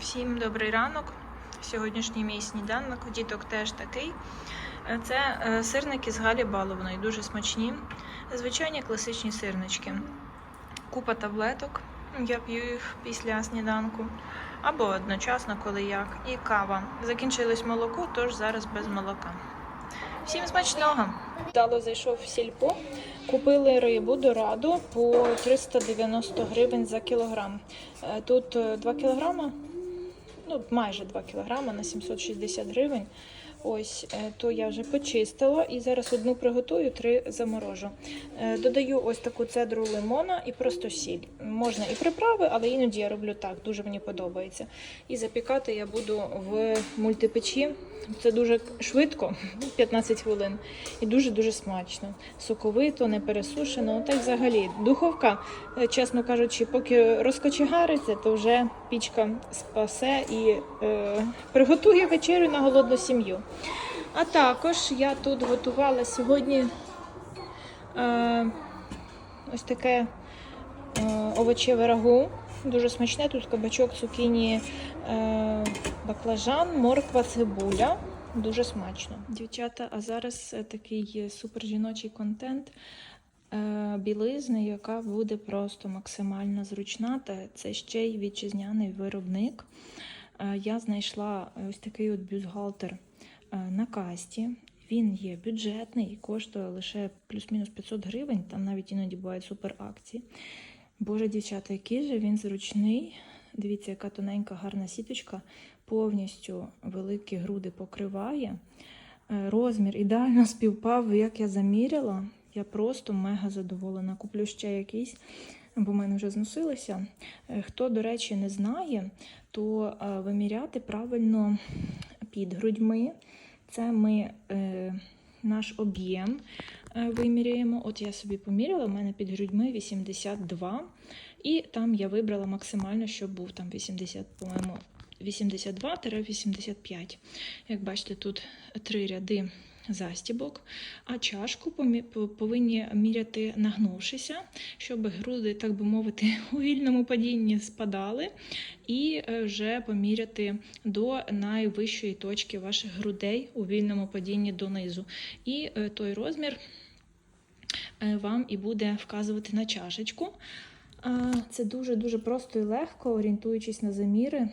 Всім добрий ранок. Сьогоднішній мій сніданок, діток теж такий. Е, Це е, сирники з Галі Баловної, дуже смачні. Звичайні класичні сирнички. Купа таблеток. Я п'ю їх після сніданку. Або одночасно, коли як. І кава. Закінчилось молоко, тож зараз без молока. Всім смачного! Вдало зайшов в сільпо. Купили рибу дораду по 390 гривень за кілограм. Е, Тут 2 кілограма, ну майже 2 кілограма на 760 гривень. Ось е, то я вже почистила і зараз одну приготую, три заморожу. Е, Додаю ось таку цедру лимона і просто сіль. Можна і приправи, але іноді я роблю так, дуже мені подобається. І запікати я буду в мультипечі. Це дуже швидко, 15 хвилин, і дуже-дуже смачно. Соковито, не пересушено. Та й взагалі духовка, е, чесно кажучи, поки розкочегариться, то вже пічка спасе і е, приготує вечерю на голодну сім'ю. А також я тут готувала сьогодні е, ось таке е, овочеве рагу. Дуже смачне. Тут кабачок, цукіні, е, баклажан, морква, цибуля. Дуже смачно. Дівчата, а зараз е, такий супер жіночий контент е, білизни, яка буде просто максимально зручна. Та це ще й вітчизняний виробник. Е, Я знайшла ось такий от бюстгальтер е, на касті. Він є бюджетний і коштує лише плюс-мінус 500 гривень, там навіть іноді бувають супер акції. Боже, дівчата, який же він зручний. Дивіться, яка тоненька гарна сіточка, повністю великі груди покриває. Е, Розмір ідеально співпав, як я заміряла. Я просто мега задоволена. Куплю ще якийсь, бо в мене вже зносилися. Е, Хто, до речі, не знає, то е, виміряти правильно під грудьми. Це ми е, наш об'єм виміряємо. От я собі поміряла, у мене під грудьми 82. І там я вибрала максимально, щоб був там 80, по-моєму, 82-85. Як бачите, тут три ряди застібок, а чашку повинні міряти нагнувшися, щоб груди, так би мовити, у вільному падінні спадали, і е, вже поміряти до найвищої точки ваших грудей у вільному падінні донизу. І е, той розмір е, вам і буде вказувати на чашечку. Це дуже-дуже просто і легко, орієнтуючись на заміри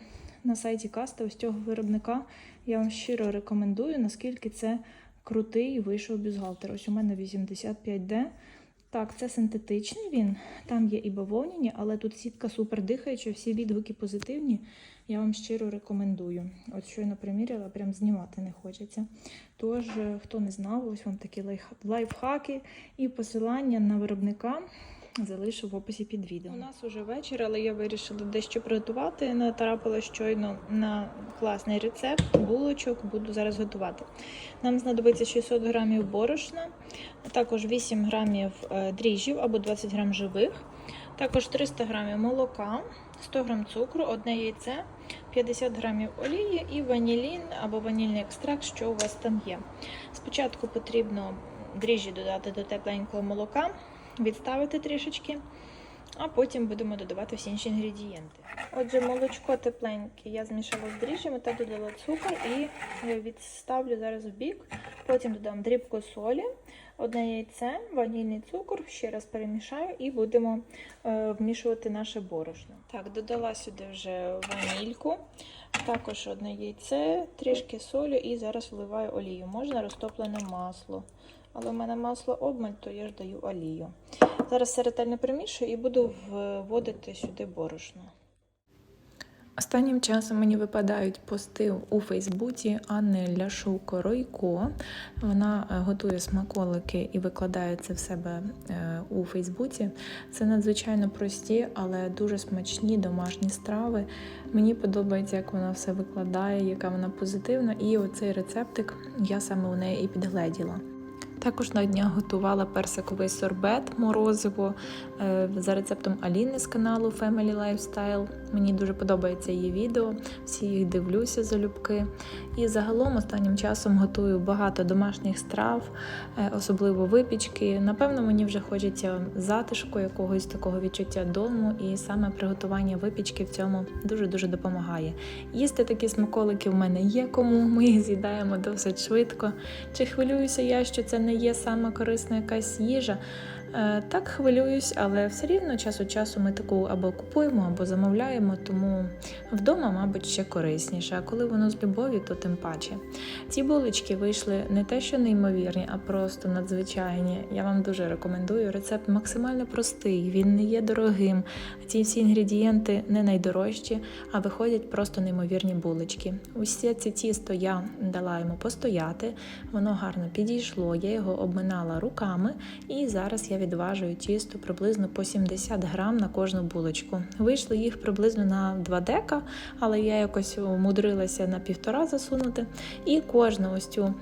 на сайті каста ось цього виробника. Я вам щиро рекомендую, наскільки це крутий вийшов бюзгалтер. Ось у мене 85D. Так, це синтетичний він, там є і бавовняні, але тут сітка супер дихаюча, всі відгуки позитивні. Я вам щиро рекомендую. От щойно приміряла, прям знімати не хочеться. Тож, е, хто не знав, ось вам такі лайфхаки і посилання на виробника залишу в описі під відео. У нас уже вечір, але я вирішила дещо приготувати. Натрапила щойно на класний рецепт булочок. Буду зараз готувати. Нам знадобиться 600 грамів борошна, також 8 грамів е, дріжджів або 20 грам живих, також 300 грамів молока, 100 грам цукру, одне яйце, 50 грамів олії і ванілін або ванільний екстракт, що у вас там є. Спочатку потрібно дріжджі додати до тепленького молока, відставити трішечки, а потім будемо додавати всі інші інгредієнти. Отже, молочко тепленьке я змішала з дріжджами та додала цукор і е, відставлю зараз в бік. Потім додам дрібку солі, одне яйце, ванільний цукор, ще раз перемішаю і будемо е, вмішувати наше борошно. Так, додала сюди вже ванільку, також одне яйце, трішки солі і зараз вливаю олію. Можна розтоплене масло. Але в мене масло обмаль, то я ж даю олію. Зараз все ретельно примішую і буду вводити сюди борошно. Останнім часом мені випадають пости у Фейсбуці Анни Ляшуко Ройко. Вона е, готує смаколики і викладає це в себе е, у Фейсбуці. Це надзвичайно прості, але дуже смачні домашні страви. Мені подобається, як вона все викладає, яка вона позитивна. І оцей рецептик я саме у неї і підгледіла. Також на днях готувала персиковий сорбет морозиво е, за рецептом Аліни з каналу Family Lifestyle. Мені дуже подобається її відео, всі їх дивлюся залюбки. І загалом останнім часом готую багато домашніх страв, е, особливо випічки. Напевно, мені вже хочеться затишку, якогось такого відчуття дому, і саме приготування випічки в цьому дуже-дуже допомагає. Їсти такі смаколики в мене є кому, ми їх з'їдаємо досить швидко. Чи хвилююся я, що це не є саме корисна якась їжа? Е, Так хвилююсь, але все рівно час від часу ми таку або купуємо, або замовляємо, тому вдома, мабуть, ще корисніше. А коли воно з любов'ю, то тим паче. Ці булочки вийшли не те, що неймовірні, а просто надзвичайні. Я вам дуже рекомендую. Рецепт максимально простий, він не є дорогим. Ці всі інгредієнти не найдорожчі, а виходять просто неймовірні булочки. Усі ці тісто я дала йому постояти, воно гарно підійшло, я його обминала руками, і зараз я відважую тісто приблизно по 70 грам на кожну булочку. Вийшло їх приблизно на 2 дека, але я якось умудрилася на півтора засунути. І кожну ось цю е,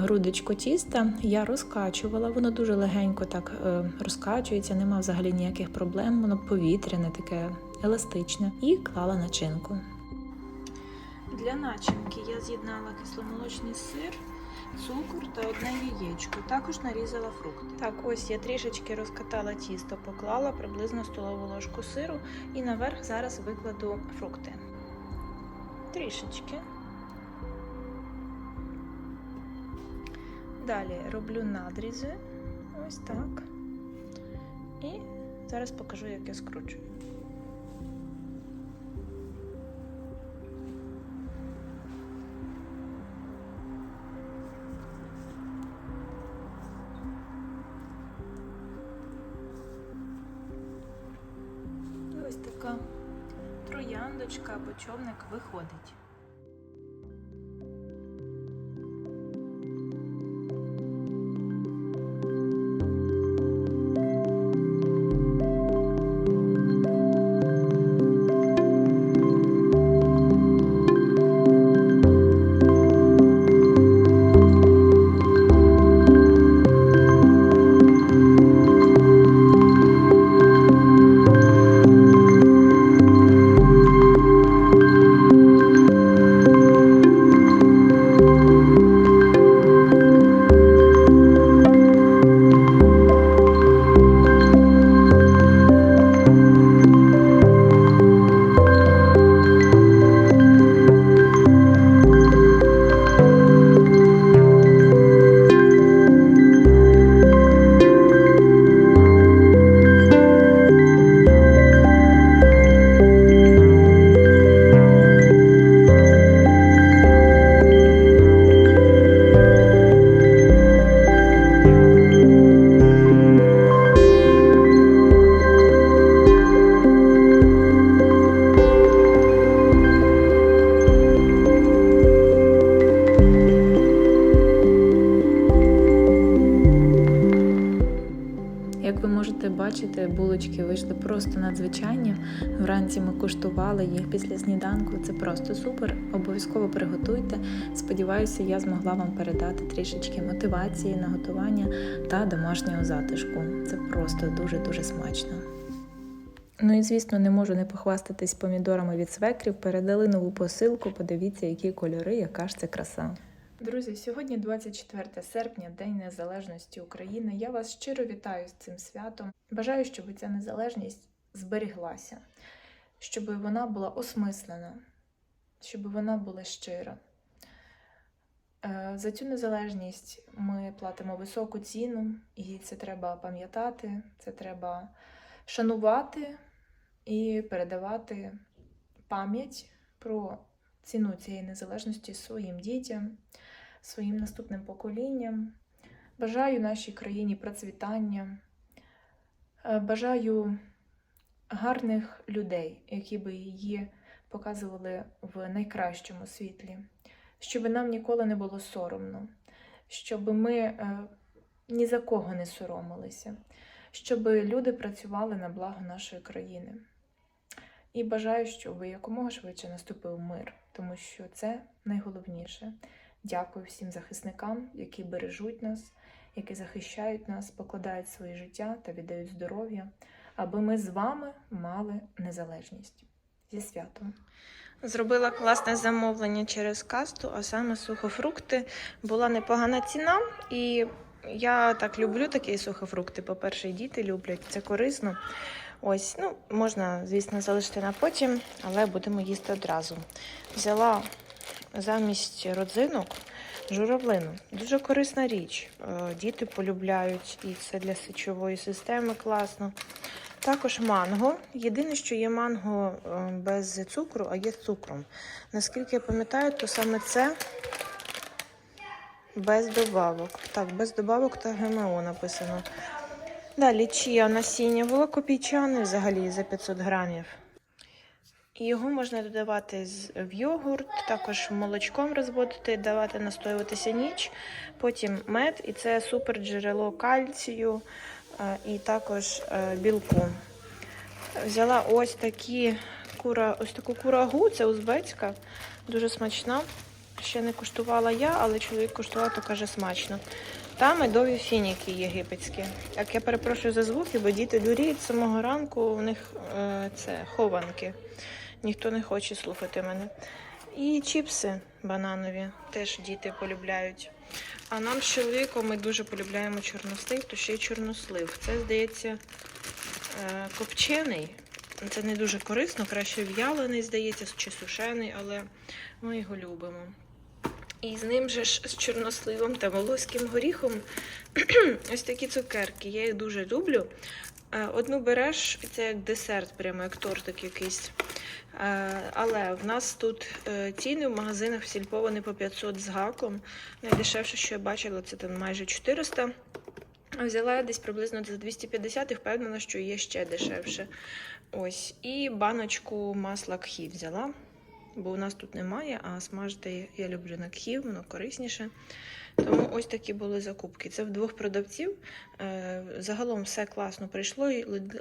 грудочку тіста я розкачувала. Воно дуже легенько так е, розкачується, нема взагалі ніяких проблем. Воно повітряне, таке еластичне. І клала начинку. Для начинки я з'єднала кисломолочний сир, цукор та одне яєчко. Також нарізала фрукти. Так, ось я трішечки розкатала тісто, поклала приблизно столову ложку сиру і наверх зараз викладу фрукти. Трішечки. Далі роблю надрізи. Ось так. І зараз покажу, як я скручую. Трояндочка або човник виходить. Бачити, булочки вийшли просто надзвичайні. Вранці ми куштували їх після сніданку. Це просто супер. Обов'язково приготуйте. Сподіваюся, я змогла вам передати трішечки мотивації на готування та домашнього затишку. Це просто дуже-дуже смачно. Ну і звісно, не можу не похвастатись помідорами від свекрів. Передали нову посилку. Подивіться, які кольори, яка ж це краса. Друзі, сьогодні 24 серпня, День Незалежності України. Я вас щиро вітаю з цим святом. Бажаю, щоб ця незалежність зберіглася, щоб вона була осмислена, щоб вона була щира. Е, За цю незалежність ми платимо високу ціну, і це треба пам'ятати, це треба шанувати і передавати пам'ять про ціну цієї незалежності своїм дітям, своїм наступним поколінням. Бажаю нашій країні процвітання, Е, бажаю гарних людей, які би її показували в найкращому світлі, щоб нам ніколи не було соромно, щоб ми е, ні за кого не соромилися, щоб люди працювали на благо нашої країни. І бажаю, щоб якомога швидше наступив мир, тому що це найголовніше. Дякую всім захисникам, які бережуть нас, які захищають нас, покладають своє життя та віддають здоров'я, аби ми з вами мали незалежність. Зі святом. Зробила класне замовлення через касту, а саме сухофрукти. Була непогана ціна, і я так люблю такі сухофрукти. По-перше, діти люблять, це корисно. Ось, ну, можна, звісно, залишити на потім, але будемо їсти одразу. Взяла замість родзинок журавлину. Дуже корисна річ. Е, Діти полюбляють, і це для сечової системи класно. Також манго. Єдине, що є манго е, без цукру, а є цукром. Наскільки я пам'ятаю, то саме це без добавок. Так, без добавок та ГМО написано. Далі чия насіння було копійчане взагалі за 500 грамів. Його можна додавати в йогурт, також молочком розводити, давати настоюватися ніч, потім мед, і це супер джерело кальцію е, і також е, білку. Взяла ось такі кура, ось таку курагу, це узбецька, дуже смачна. Ще не куштувала я, але чоловік куштував, то каже смачно. Та медові фініки єгипетські. Так, я перепрошую за звуки, бо діти дуріють з самого ранку, у них е, це хованки. Ніхто не хоче слухати мене. І чіпси бананові теж діти полюбляють. А нам з чоловіком ми дуже полюбляємо чорнослив, то ще й чорнослив. Це, здається, е, копчений. Це не дуже корисно, краще в'ялений, здається, чи сушений, але ми його любимо. І з ним же ж з чорносливом та волоським горіхом ось такі цукерки. Я їх дуже люблю. Е, Одну береш, і це як десерт, прямо як тортик якийсь. Е, Але в нас тут е, ціни в магазинах в по 500 з гаком. Найдешевше, що я бачила, це там майже 400. А Взяла десь приблизно за 250 і впевнена, що є ще дешевше. Ось. І баночку масла кхі взяла, бо у нас тут немає, а смажити я люблю на кхів, воно корисніше. Тому ось такі були закупки. Це в двох продавців. Е, Загалом все класно прийшло.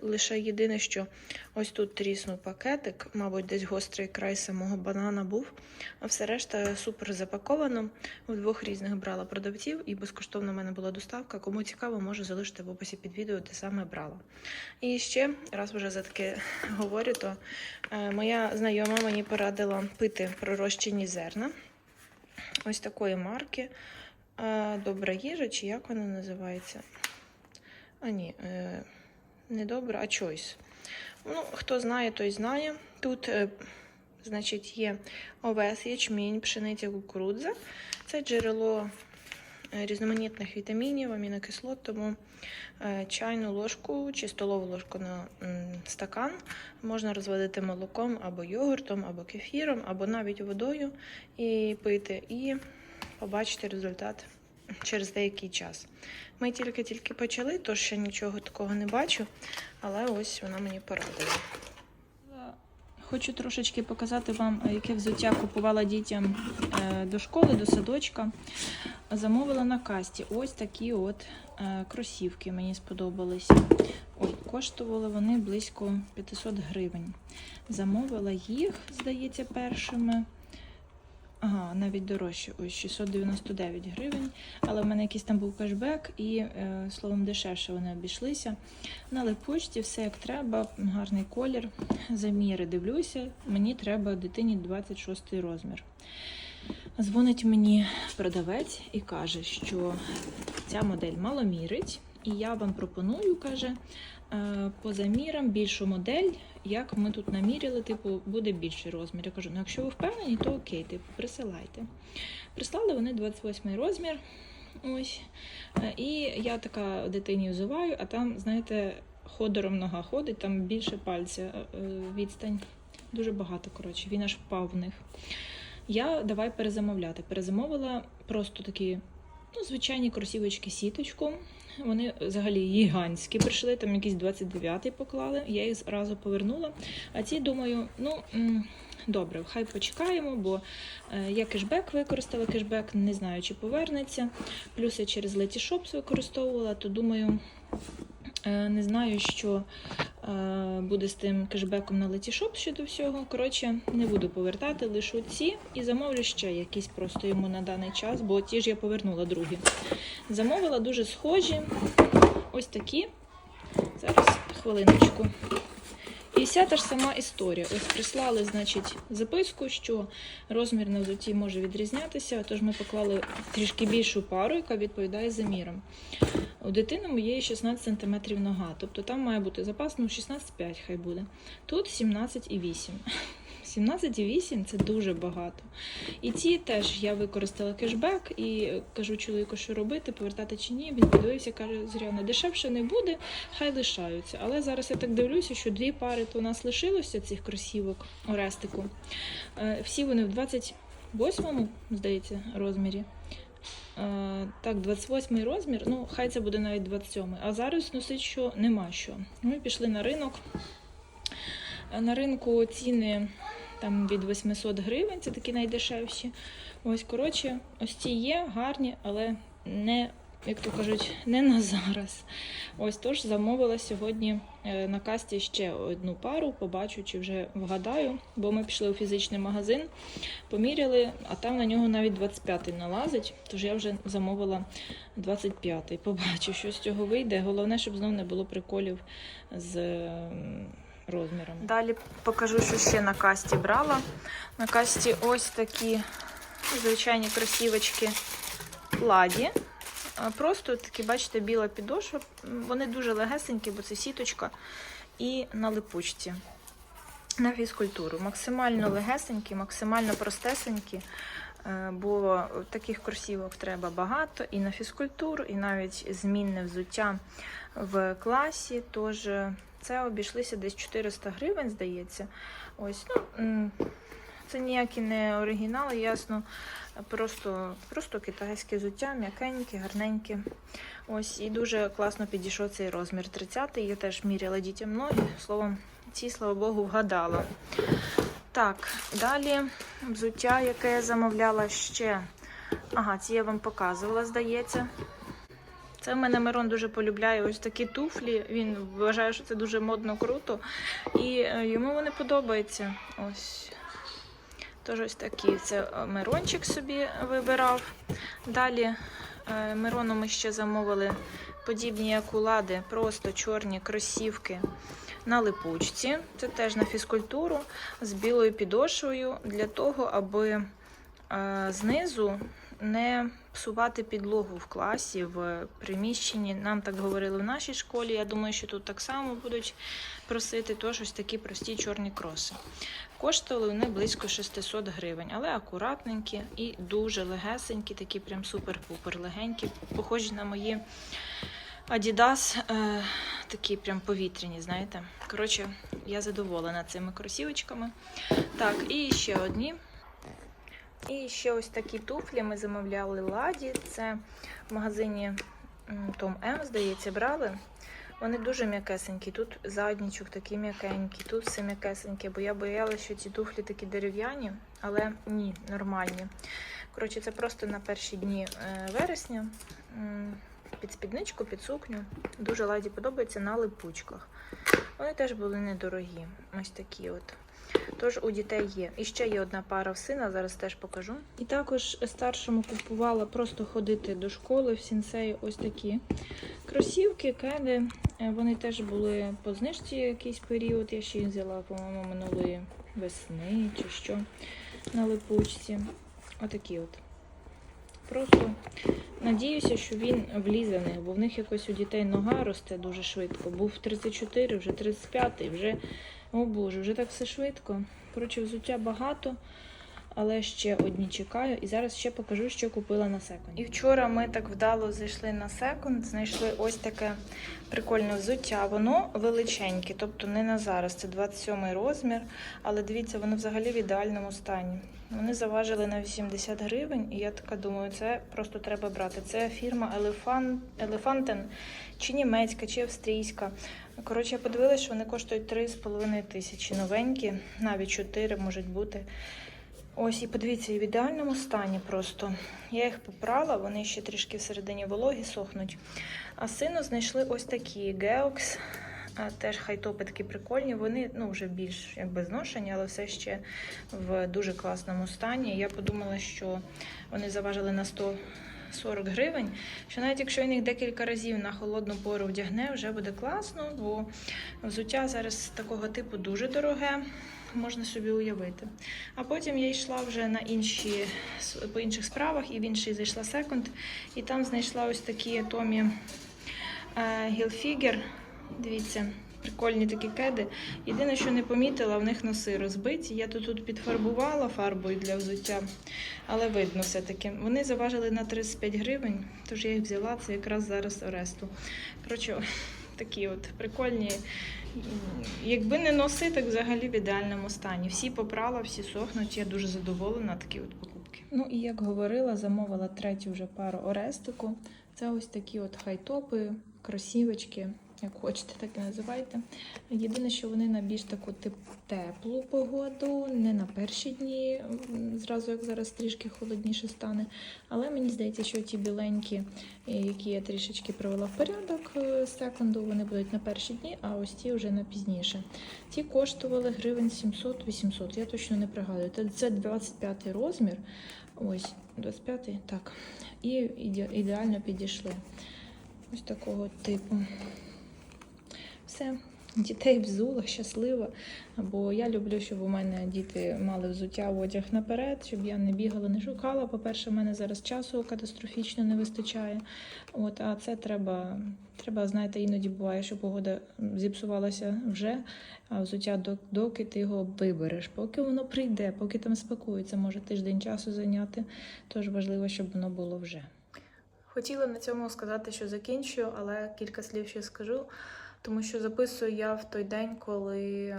Лише єдине, що ось тут тріснув пакетик, мабуть, десь гострий край самого банана був. А все решта супер запаковано. У двох різних брала продавців, і безкоштовно в мене була доставка. Кому цікаво, можу залишити в описі під відео, де саме брала. І ще, раз вже за таке говорю, то е, моя знайома мені порадила пити пророщені зерна. Ось такої марки. Добра їжа, чи як вона називається? А ні, е, не добра, а чойс. Ну, хто знає, той знає. Тут, е, значить, є овес, ячмінь, пшениця, кукурудза. Це джерело е, різноманітних вітамінів, амінокислот, тому чайну ложку чи столову ложку на стакан можна розводити молоком або йогуртом, або кефіром, або навіть водою і пити, і побачити результат через деякий час. Ми тільки-тільки почали, тож ще нічого такого не бачу, але ось вона мені порадила. Хочу трошечки показати вам, яке взуття купувала дітям е, до школи, до садочка. Замовила на касті. Ось такі от е, кросівки мені сподобалися. Ой, коштували вони близько 500 гривень. Замовила їх, здається, першими. Ага, навіть дорожче, ось 699 гривень. Але в мене якийсь там був кешбек, і е, словом дешевше вони обійшлися. На липочці все як треба, гарний колір. Заміри дивлюся, мені треба дитині 26 розмір. Дзвонить мені продавець і каже, що ця модель маломірить, і я вам пропоную, каже, е, по замірам більшу модель, як ми тут наміряли, типу, буде більший розмір. Я кажу, ну якщо ви впевнені, то окей, типу, присилайте. Прислали вони 28 розмір. Ось. Е, І я така дитині взуваю, а там, знаєте, ходором нога ходить, там більше пальця е, відстань. Дуже багато, коротше, він аж впав в них. Я давай перезамовляти. Перезамовила просто такі, ну, звичайні кросівочки сіточку. Вони взагалі гігантські прийшли, там якийсь 29-й поклали, я їх зразу повернула. А ці думаю, ну добре, хай почекаємо, бо е, я кешбек використала, кешбек не знаю, чи повернеться. Плюс я через Letyshops використовувала, то думаю, е, не знаю, що буде з тим кешбеком на летішоп щодо всього. Коротше, не буду повертати, лишу ці і замовлю ще якісь просто йому на даний час, бо ті ж я повернула другі. Замовила дуже схожі. Ось такі. Зараз хвилиночку. І вся та ж сама історія. Ось прислали, значить, записку, що розмір на взуті може відрізнятися. Тож ми поклали трішки більшу пару, яка відповідає замірам. У дитини моєї 16 см нога, тобто там має бути запас, ну 16,5 хай буде. Тут 17,8. 17,8 це дуже багато. І ці теж я використала кешбек і кажу чоловіку, що робити, повертати чи ні. Він подивився, каже, Зоряна, дешевше не буде, хай лишаються. Але зараз я так дивлюся, що дві пари то у нас лишилося цих кросівок Орестику. Е, Всі вони в 28-му, здається, розмірі. Е, Так, 28 розмір, ну хай це буде навіть 27. А зараз носить, що нема що. Ми пішли на ринок. Е, На ринку ціни там від 800 гривень, це такі найдешевші. Ось, коротше, ось ці є гарні, але не, як то кажуть, не на зараз. Ось тож замовила сьогодні е, на касті ще одну пару, побачу, чи вже вгадаю, бо ми пішли у фізичний магазин, поміряли, а там на нього навіть 25-й налазить, тож я вже замовила 25-й. Побачу, що з цього вийде. Головне, щоб знов не було приколів з розмірами. Далі покажу, що ще на касті брала. На касті ось такі звичайні кросівочки ладі. Просто такі, бачите, біла підошва. Вони дуже легесенькі, бо це сіточка і на липучці. На фізкультуру. Максимально легесенькі, максимально простесенькі, е, бо таких кросівок треба багато і на фізкультуру, і навіть змінне взуття в класі. Тож це обійшлися десь 400 гривень, здається. Ось, ну, це ніякі не оригінали, ясно. Просто, просто китайське взуття, м'якеньке, гарненьке. Ось, і дуже класно підійшов цей розмір 30-й. Я теж міряла дітям ноги. Словом, ці, слава Богу, вгадала. Так, далі взуття, яке я замовляла ще. Ага, ці я вам показувала, здається. Це в мене Мирон дуже полюбляє ось такі туфлі. Він вважає, що це дуже модно, круто. І е, йому вони подобаються. Ось. Тож ось такі. Це е, Мирончик собі вибирав. Далі е, Мирону ми ще замовили подібні як у лади, просто чорні кросівки на липучці. Це теж на фізкультуру з білою підошвою для того, аби знизу не псувати підлогу в класі, в приміщенні. Нам так говорили в нашій школі. Я думаю, що тут так само будуть просити. Тож ось такі прості чорні кроси. Коштували вони близько 600 гривень, але акуратненькі і дуже легесенькі, такі прям супер-пупер легенькі, похожі на мої Adidas, е, такі прям повітряні, знаєте. Коротше, я задоволена цими кросівочками. Так, і ще одні. І ще ось такі туфлі ми замовляли ладі. Це в магазині Том М, здається, брали. Вони дуже м'якесенькі. Тут заднічок такий м'якенький, тут все м'якесеньке, бо я боялася, що ці туфлі такі дерев'яні, але ні, нормальні. Коротше, це просто на перші дні е, вересня. Під спідничку, під сукню. Дуже ладі подобається на липучках. Вони теж були недорогі. Ось такі от. Тож у дітей є. І ще є одна пара в сина, зараз теж покажу. І також старшому купувала просто ходити до школи в сінсеї ось такі кросівки, кеди. Е, Вони теж були по знижці якийсь період. Я ще їх взяла, по-моєму, минулої весни чи що на липучці. Отакі от. Просто надіюся, що він влізе в них, бо в них якось у дітей нога росте дуже швидко. Був 34, вже 35, вже, о Боже, вже так все швидко. Коротше, взуття багато, але ще одні чекаю. І зараз ще покажу, що купила на секунд. І вчора ми так вдало зайшли на секунд, знайшли ось таке прикольне взуття. Воно величеньке, тобто не на зараз, це 27 розмір, але дивіться, воно взагалі в ідеальному стані. Вони заважили на 80 гривень, і я така думаю, це просто треба брати. Це фірма Elefanten, чи німецька, чи австрійська. Коротше, я подивилася, що вони коштують 3,5 тисячі новенькі, навіть 4 можуть бути. Ось, і подивіться, і в ідеальному стані просто. Я їх попрала, вони ще трішки всередині вологі сохнуть. А сину знайшли ось такі А, Теж хайтопи такі прикольні. Вони ну, вже більш якби зношені, але все ще в дуже класному стані. Я подумала, що вони заважили на 140 гривень. Що навіть якщо він їх декілька разів на холодну пору вдягне, вже буде класно, бо взуття зараз такого типу дуже дороге. Можна собі уявити. А потім я йшла вже на інші по інших справах, і в інший зайшла секонд, і там знайшла ось такі Томі Гілфігер. Дивіться, прикольні такі кеди. Єдине, що не помітила, в них носи розбиті. Я тут, тут підфарбувала фарбою для взуття, але видно все-таки. Вони заважили на 35 гривень, тож я їх взяла, це якраз зараз Оресту. Коротше, такі от прикольні. Якби не носи, так взагалі в ідеальному стані. Всі попрала, всі сохнуть. Я дуже задоволена такі от покупки. Ну і як говорила, замовила третю вже пару Орестику. Це ось такі от хайтопи, кросівочки, як хочете, так і називайте. Єдине, що вони на більш таку теплу погоду, не на перші дні, зразу як зараз трішки холодніше стане. Але мені здається, що ті біленькі, е, які я трішечки привела в порядок е, секунду, вони будуть на перші дні, а ось ті вже на пізніше. Ті коштували гривень 700-800, я точно не пригадую. Це- Це 25 розмір. Ось, 25, так. І ідеально підійшли. Ось такого типу. Все. Дітей взула, щаслива. Бо я люблю, щоб у мене діти мали взуття одяг наперед, щоб я не бігала, не шукала. По-перше, в мене зараз часу катастрофічно не вистачає. От, а це треба, треба, знаєте, іноді буває, що погода зіпсувалася вже, а взуття док- доки ти його вибереш. Поки воно прийде, поки там спакується, може тиждень часу зайняти. Тож важливо, щоб воно було вже. Хотіла на цьому сказати, що закінчую, але кілька слів ще скажу, тому що записую я в той день, коли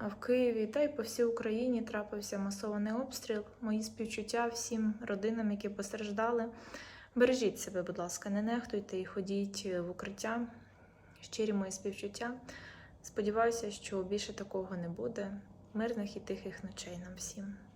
в Києві та й по всій Україні трапився масований обстріл. Мої співчуття всім родинам, які постраждали. Бережіть себе, будь ласка, не нехтуйте і ходіть в укриття. Щирі мої співчуття. Сподіваюся, що більше такого не буде. Мирних і тихих ночей нам всім.